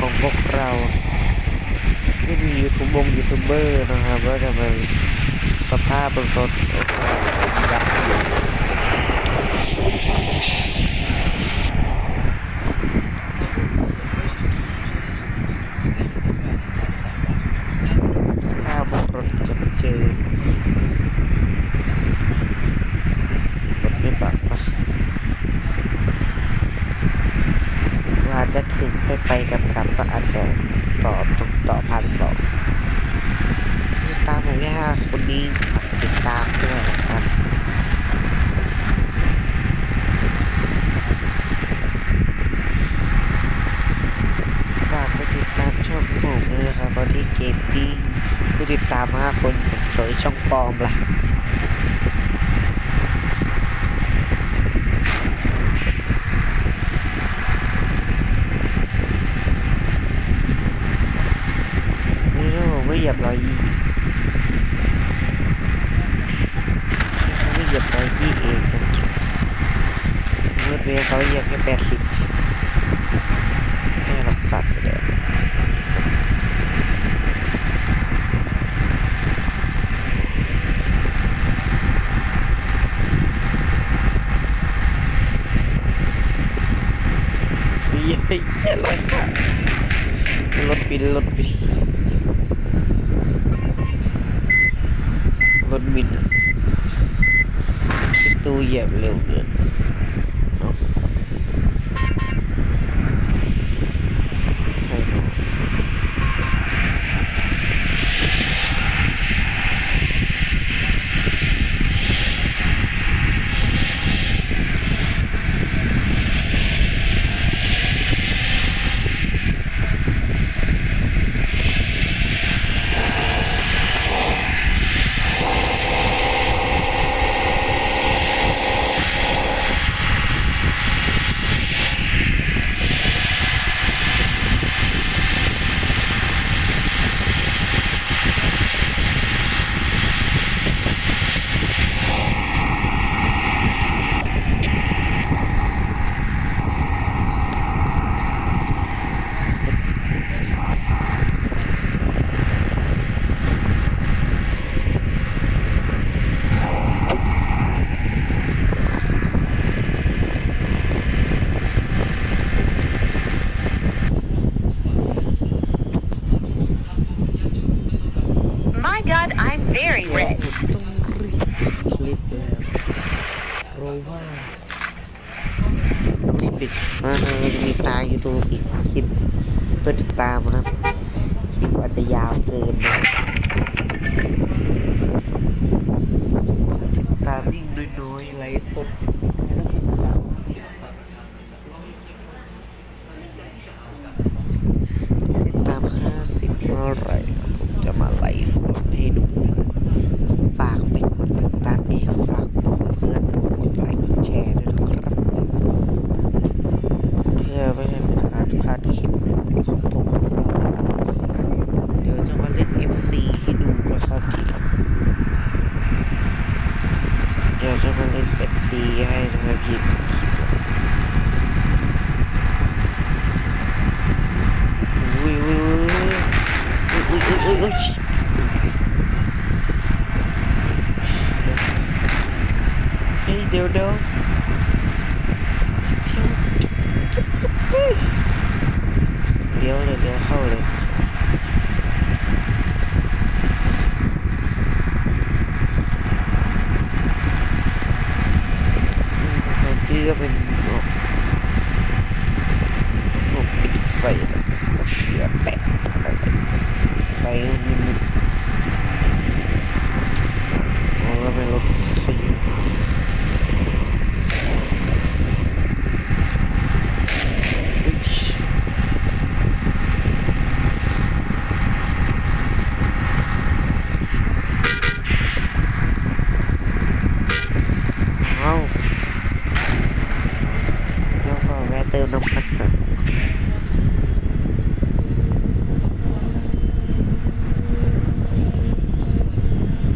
ของพวกเราที่มียูทูบงยูทูบเบอร์นะครับว่าจะมาสภาพบนรถโอ้โหยับยินสภาพบนรถจะไปเจอรถไม่ปักปะ ว่า จะถึงไปไปกับกับก็อาจจะต่อตรงต่อพันสองติดตามผมแค่ห้าคนนี้ฝากติดตามด้วยนะครับฝากไปติดตามช่องผมด้วยนะครับบอดี้เกมปิ้งผู้ติดตามห้าคนแต่เคยช่องปลอมล่ะ นี่ถ้าผมไม่เหยียบ ร้อยยี่ไม่เหยียบร้อยยี่เองเมื่อเบย์เขาเหยียบแค่แปดสิบไม่หรอกสัตว์แสดงเฮ้ยเฮ้ยเชี่ยรถอะรถบินรถบิน รถบินอะประตูเหยียบเร็วเกินเอาใช่เนอะ My God, I'm very rich. ต้องรีบคลิปแล้วเพราะว่าที่ปิดมาจะมีตายูทูบอีกคลิปเพื่อติดตามนะครับคลิปอาจจะยาวเกินนะติดตามยิ่งน้อยๆไลฟ์สดติดตาม 50เมื่อไหร่ผมจะมาไลฟ์สดให้ดูกัน ฝากไปกดติดตามเองฝากบอกเพื่อนกดไลค์กดแชร์ด้วยนะครับ เพื่อไม่ให้เป็นการพลาดคลิปใหม่ๆของผมนะครับเดี๋ยวจะมาเล่น FC ให้ดูนะครับทีหลังเดี๋ยวจะมาเล่น FC ให้นะครับพี่คลิปหลังอุ้ยอุ้ย อุ้ยอุ้ยอุ้ยอุ้ยอุ้ยเฮ้ยเดี๋ยวเดี๋ยวเดี๋ยวเดี๋ยวเลยเดี๋ยวเข้าเลยอืมนะครับพี่ก็เป็นหมวกหมวกปิดไฟแบบกับเชือกแปะอะไรปิดไฟมันมันอ๋อแล้วเป็นรถขยิบ เอาเดี๋ยวขอแวะเติมน้ำมันก่อน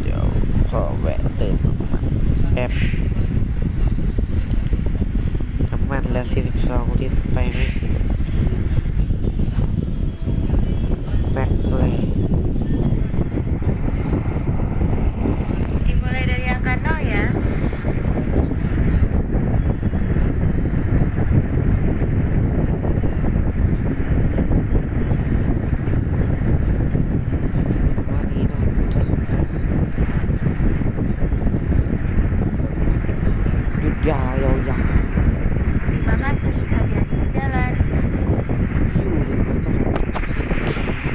เดี๋ยวขอแวะเติมน้ำมันแป๊บน้ำมันแล้ว42ลิตรไปไม่ถึงายาวๆ Terima kasih hati-hati di jalan. อยู่ในวัฒนธรรมสิงคโปร์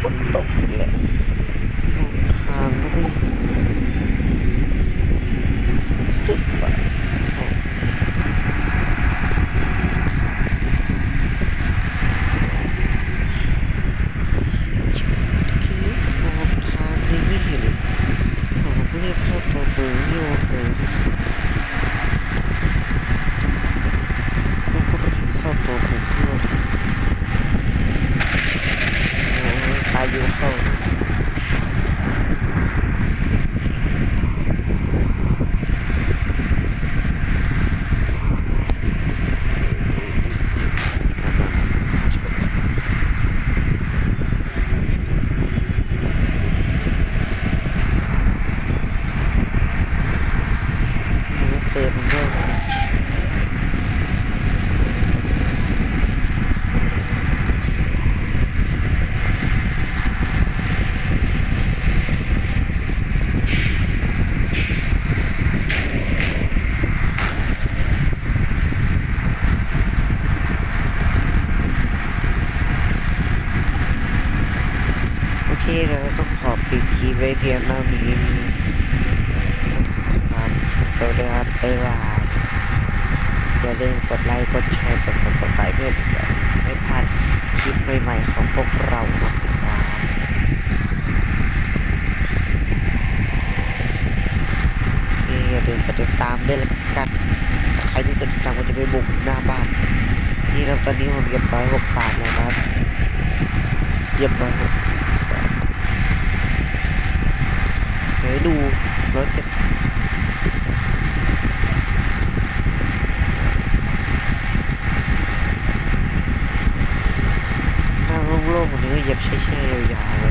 ฝนตกอีกแล้วทางไม่ได้ตึกปะตะกี้มองทางนี้ไม่เห็น ผมรีบเข้าตัวเบอร์ที่ว่าเบอร์ที่สุดแล้วก็รีบเข้าตัวเบอร์ที่ว่าที่สุดโอ้ยพายุเข้ามันเปิดมันก็โอ เคเดี๋ยวเราต้องขอปิดคลิปไว้เพียงเท่านี้ครับสวัสดีครับบ๊ายบายอย่าลืมกดไลค์ กดแชร์ กด subscribe เพื่อเป็นการไม่พลาดคลิปใหม่ๆของพวกเรานะครับโอเคอย่าลืมกดติดตามด้วยละกันใครไม่กดติดตามก็จะไปบุกหน้าบ้าน นี่ครับตอนนี้ผมเหยียบร้อยหกสามแล้วครับเหยียบร้อยหกสามเดี๋ย ว้ดูรถเจ็ดทางโล่งๆกว่านี้ก็เหยียบแช่ๆยาวๆเล